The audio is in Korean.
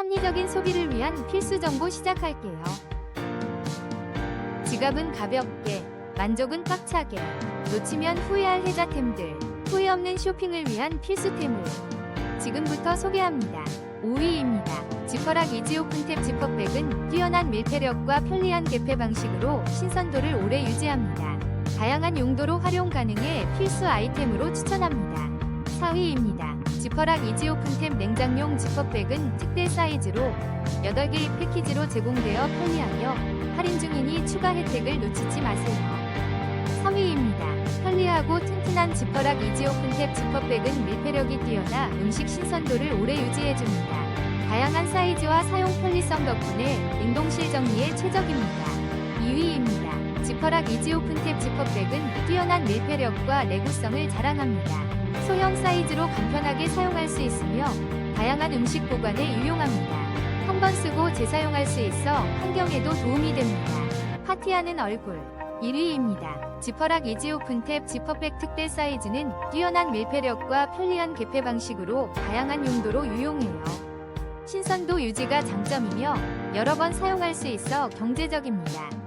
합리적인 소비를 위한 필수 정보 시작할게요. 지갑은 가볍게, 만족은 꽉차게, 놓치면 후회할 혜자템들, 후회 없는 쇼핑을 위한 필수템을 지금부터 소개합니다. 5위입니다. 지퍼락 이지 오픈탭 지퍼백은 뛰어난 밀폐력과 편리한 개폐 방식으로 신선도를 오래 유지합니다. 다양한 용도로 활용 가능해 필수 아이템으로 추천합니다. 4위입니다. 지퍼락 이지 오픈템 냉장용 지퍼백은 특대 사이즈로 8개의 패키지로 제공되어 편리하며 할인 중이니 추가 혜택을 놓치지 마세요. 3위입니다. 편리하고 튼튼한 지퍼락 이지 오픈탭 지퍼백은 밀폐력이 뛰어나 음식 신선도를 오래 유지해줍니다. 다양한 사이즈와 사용 편리성 덕분에 냉동실 정리에 최적입니다. 2위입니다. 지퍼락 이지 오픈탭 지퍼백은 뛰어난 밀폐력과 내구성을 자랑합니다. 소형 사이즈로 간편하게 사용할 수 있으며 다양한 음식 보관에 유용합니다. 한 번 쓰고 재사용할 수 있어 환경에도 도움이 됩니다. 파티하는 얼굴 1위입니다. 지퍼락 이지 오픈탭 지퍼백 특대 사이즈는 뛰어난 밀폐력과 편리한 개폐 방식으로 다양한 용도로 유용해요. 신선도 유지가 장점이며 여러 번 사용할 수 있어 경제적입니다.